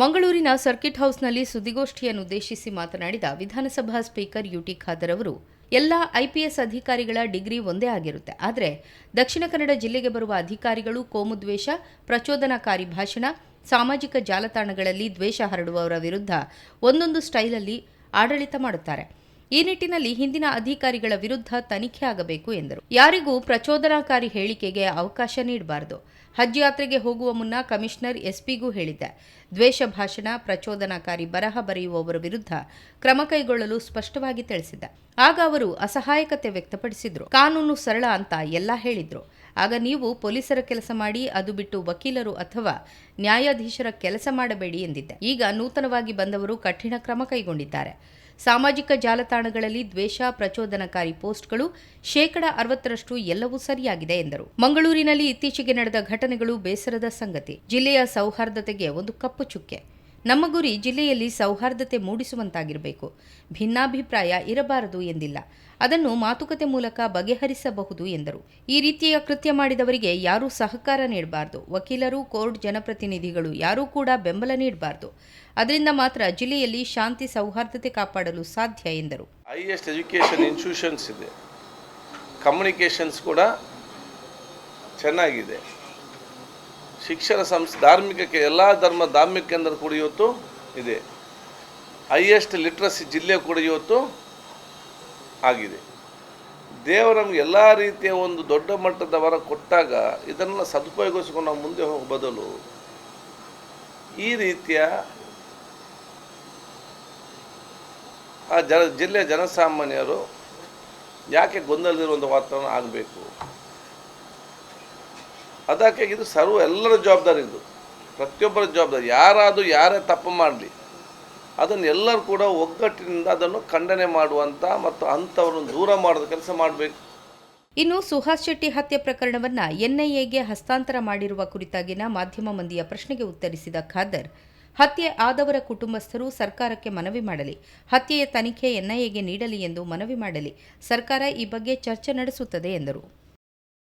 ಮಂಗಳೂರಿನ ಸರ್ಕಿಟ್ ಹೌಸ್ನಲ್ಲಿ ಸುದ್ದಿಗೋಷ್ಠಿಯನ್ನುದ್ದೇಶಿಸಿ ಮಾತನಾಡಿದ ವಿಧಾನಸಭಾ ಸ್ಪೀಕರ್ ಯುಟಿ ಖಾದರ್ ಅವರು, ಎಲ್ಲ ಐಪಿಎಸ್ ಅಧಿಕಾರಿಗಳ ಡಿಗ್ರಿ ಒಂದೇ ಆಗಿರುತ್ತೆ. ಆದರೆ ದಕ್ಷಿಣ ಕನ್ನಡ ಜಿಲ್ಲೆಗೆ ಬರುವ ಅಧಿಕಾರಿಗಳು ಕೋಮುದ್ವೇಷ ಪ್ರಚೋದನಾಕಾರಿ ಭಾಷಣ, ಸಾಮಾಜಿಕ ಜಾಲತಾಣಗಳಲ್ಲಿ ದ್ವೇಷ ಹರಡುವವರ ವಿರುದ್ಧ ಒಂದೊಂದು ಸ್ಟೈಲಲ್ಲಿ ಆಡಳಿತ ಮಾಡುತ್ತಾರೆ. ಈ ನಿಟ್ಟಿನಲ್ಲಿ ಹಿಂದಿನ ಅಧಿಕಾರಿಗಳ ವಿರುದ್ಧ ತನಿಖೆ ಆಗಬೇಕು ಎಂದರು. ಯಾರಿಗೂ ಪ್ರಚೋದನಾಕಾರಿ ಹೇಳಿಕೆಗೆ ಅವಕಾಶ ನೀಡಬಾರದು. ಹಜ್ ಯಾತ್ರೆಗೆ ಹೋಗುವ ಮುನ್ನ ಕಮಿಷನರ್ ಎಸ್ಪಿಗೂ ಹೇಳಿದ್ದೆ. ದ್ವೇಷ ಭಾಷಣ, ಪ್ರಚೋದನಾಕಾರಿ ಬರಹ ಬರೆಯುವವರ ವಿರುದ್ಧ ಕ್ರಮ ಕೈಗೊಳ್ಳಲು ಸ್ಪಷ್ಟವಾಗಿ ತಿಳಿಸಿದ್ದೆ. ಆಗ ಅವರು ಅಸಹಾಯಕತೆ ವ್ಯಕ್ತಪಡಿಸಿದ್ರು. ಕಾನೂನು ಸರಳ ಅಂತ ಎಲ್ಲ ಹೇಳಿದ್ರು. ಆಗ ನೀವು ಪೊಲೀಸರ ಕೆಲಸ ಮಾಡಿ, ಅದು ಬಿಟ್ಟು ವಕೀಲರು ಅಥವಾ ನ್ಯಾಯಾಧೀಶರ ಕೆಲಸ ಮಾಡಬೇಡಿ ಎಂದಿದ್ದೆ. ಈಗ ನೂತನವಾಗಿ ಬಂದವರು ಕಠಿಣ ಕ್ರಮ ಕೈಗೊಂಡಿದ್ದಾರೆ. ಸಾಮಾಜಿಕ ಜಾಲತಾಣಗಳಲ್ಲಿ ದ್ವೇಷ ಪ್ರಚೋದನಕಾರಿ ಪೋಸ್ಟ್ಗಳು ಶೇಕಡ ಅರವತ್ತರಷ್ಟು ಎಲ್ಲವೂ ಸರಿಯಾಗಿದೆ ಎಂದರು. ಮಂಗಳೂರಿನಲ್ಲಿ ಇತ್ತೀಚೆಗೆ ನಡೆದ ಘಟನೆಗಳು ಬೇಸರದ ಸಂಗತಿ. ಜಿಲ್ಲೆಯ ಸೌಹಾರ್ದತೆಗೆ ಒಂದು ಕಪ್ಪು ಚುಕ್ಕೆ. ನಮ್ಮ ಗುರಿ ಜಿಲ್ಲೆಯಲ್ಲಿ ಸೌಹಾರ್ದತೆ ಮೂಡಿಸುವಂತಾಗಿರಬೇಕು. ಭಿನ್ನಾಭಿಪ್ರಾಯ ಇರಬಾರದು ಎಂದಿಲ್ಲ. ಅದನ್ನು ಮಾತುಕತೆ ಮೂಲಕ ಬಗೆಹರಿಸಬಹುದು ಎಂದರು. ಈ ರೀತಿಯ ಕೃತ್ಯ ಮಾಡಿದವರಿಗೆ ಯಾರೂ ಸಹಕಾರ ನೀಡಬಾರದು. ವಕೀಲರು, ಕೋರ್ಟ್ ಜನಪ್ರತಿನಿಧಿಗಳು ಯಾರೂ ಕೂಡ ಬೆಂಬಲ ನೀಡಬಾರದು. ಅದರಿಂದ ಮಾತ್ರ ಜಿಲ್ಲೆಯಲ್ಲಿ ಶಾಂತಿ, ಸೌಹಾರ್ದತೆ ಕಾಪಾಡಲು ಸಾಧ್ಯ ಎಂದರು. ಹೈಯೆಸ್ಟ್ ಎಜುಕೇಷನ್ ಇನ್ಸ್ಟಿಟ್ಯೂಷನ್ಸ್ ಇದೆ. ಕಮ್ಯುನಿಕೇಷನ್ಸ್ ಕೂಡ ಚೆನ್ನಾಗಿದೆ. ಶಿಕ್ಷಣ ಸಂಸ್ಥೆ ಧಾರ್ಮಿಕಕ್ಕೆ ಎಲ್ಲ ಧರ್ಮ ಧಾರ್ಮಿಕ ಕೇಂದ್ರ ಕೂಡ ಇವತ್ತು ಇದೆ. ಹೈಯೆಸ್ಟ್ ಲಿಟ್ರಸಿ ಜಿಲ್ಲೆ ಕೂಡ ಇವತ್ತು ಆಗಿದೆ. ದೇವರು ಎಲ್ಲ ರೀತಿಯ ಒಂದು ದೊಡ್ಡ ಮಟ್ಟದ ವರ ಕೊಟ್ಟಾಗ ಇದನ್ನು ಸದುಪಯೋಗಿಸಿಕೊಂಡು ನಾವು ಮುಂದೆ ಹೋಗೋ ಬದಲು ಈ ರೀತಿಯ ಆ ಜನ, ಜಿಲ್ಲೆಯ ಜನಸಾಮಾನ್ಯರು ಯಾಕೆ ಗೊಂದಲದಿರುವಂಥ ವಾತಾವರಣ ಆಗಬೇಕು? ಅದಕ್ಕೆ ಇದು ಸರ್ವ ಎಲ್ಲರ ಜವಾಬ್ದಾರಿ ಇದು. ಪ್ರತಿಯೊಬ್ಬರ ಜವಾಬ್ದಾರಿ. ಯಾರಾದರೂ ಯಾರೇ ತಪ್ಪು ಮಾಡಲಿ, ಅದನ್ನು ಎಲ್ಲರೂ ಕೂಡ ಒಗ್ಗಟ್ಟಿನಿಂದ ಅದನ್ನು ಖಂಡನೆ ಮಾಡುವಂಥ ಮತ್ತು ಅಂಥವ್ರನ್ನು ದೂರ ಮಾಡಿದ ಕೆಲಸ ಮಾಡಬೇಕು. ಇನ್ನು ಸುಹಾಸ್ ಶೆಟ್ಟಿ ಹತ್ಯೆ ಪ್ರಕರಣವನ್ನು ಎನ್ಐಎಗೆ ಹಸ್ತಾಂತರ ಮಾಡಿರುವ ಕುರಿತಾಗಿನ ಮಾಧ್ಯಮ ಮಂದಿಯ ಪ್ರಶ್ನೆಗೆ ಉತ್ತರಿಸಿದ ಖಾದರ್, ಹತ್ಯೆ ಆದವರ ಕುಟುಂಬಸ್ಥರು ಸರ್ಕಾರಕ್ಕೆ ಮನವಿ ಮಾಡಲಿ, ಹತ್ಯೆಯ ತನಿಖೆ ಎನ್ಐಎಗೆ ನೀಡಲಿ ಎಂದು ಮನವಿ ಮಾಡಲಿ, ಸರ್ಕಾರ ಈ ಬಗ್ಗೆ ಚರ್ಚೆ ನಡೆಸುತ್ತದೆ ಎಂದರು.